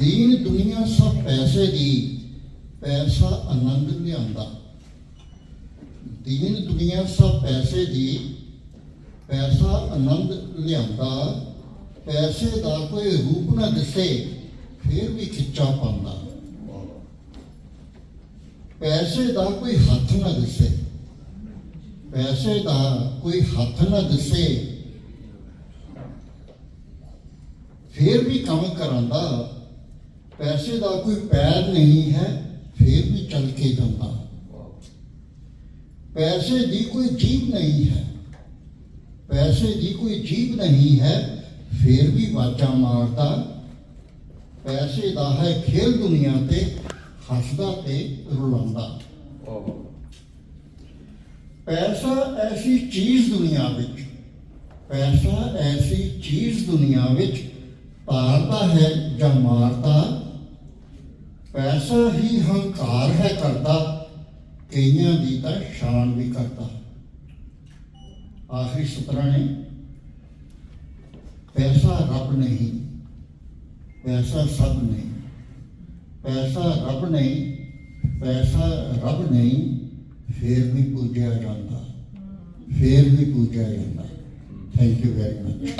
ਦੀਨ ਦੁਨੀਆ ਸਭ ਪੈਸੇ ਦੀ, ਪੈਸਾ ਆਨੰਦ ਲਿਆਉਂਦਾ ਦੀਨ ਦੁਨੀਆ ਸਭ ਪੈਸੇ ਦੀ, ਪੈਸਾ ਆਨੰਦ ਲਿਆਂਦਾ ਪੈਸੇ ਦਾ ਕੋਈ ਰੂਪ ਨਾ ਦਿਸੇ, ਫਿਰ ਵੀ ਖਿੱਚਾ ਪਾਉਂਦਾ। ਪੈਸੇ ਦਾ ਕੋਈ ਹੱਥ ਨਾ ਦਿਸੇ। ਪੈਸੇ ਦਾ ਕੋਈ ਹੱਥ ਨਾ ਦਿਸੇ। ਫਿਰ ਵੀ ਕੰਮ ਕਰਾਂਦਾ ਪੈਸੇ ਦਾ ਕੋਈ ਪੈਰ ਨਹੀਂ ਹੈ, ਫਿਰ ਵੀ ਚੱਲ ਕੇ ਜਾਂਦਾ। ਪੈਸੇ ਦੀ ਕੋਈ ਜੀਵ ਨਹੀਂ ਹੈ। ਪੈਸੇ ਦੀ ਕੋਈ ਜੀਵ ਨਹੀਂ ਹੈ, ਫਿਰ ਵੀ ਵਾਜਾਂ ਮਾਰਦਾ। ਪੈਸੇ ਦਾ ਹੈ ਖੇਲ ਦੁਨੀਆ ਤੇ, ਹੱਸਦਾ ਤੇ ਰੁਲਾਉਂਦਾ। ਪੈਸਾ ਐਸੀ ਚੀਜ਼ ਦੁਨੀਆ ਵਿੱਚ, ਪੈਸਾ ਐਸੀ ਚੀਜ਼ ਦੁਨੀਆ ਵਿੱਚ ਪਾਰਦਾ ਹੈ ਜਾਂ ਮਾਰਦਾ ਪੈਸਾ ਹੀ ਹੰਕਾਰ ਹੈ ਕਰਦਾ, ਕਈਆਂ ਦੀ ਤਾਂ ਸ਼ਾਨ ਵੀ ਕਰਦਾ। ਆਖਰੀ ਸਤਰਾਂ ਨੇ ਪੈਸਾ ਰੱਬ ਨਹੀਂ, ਪੈਸਾ ਸਭ ਨਹੀਂ। ਪੈਸਾ ਰੱਬ ਨਹੀਂ, ਪੈਸਾ ਰੱਬ ਨਹੀਂ, ਫਿਰ ਵੀ ਪੂਜਿਆ ਜਾਂਦਾ। ਫਿਰ ਵੀ ਪੂਜਿਆ ਜਾਂਦਾ। Thank you very much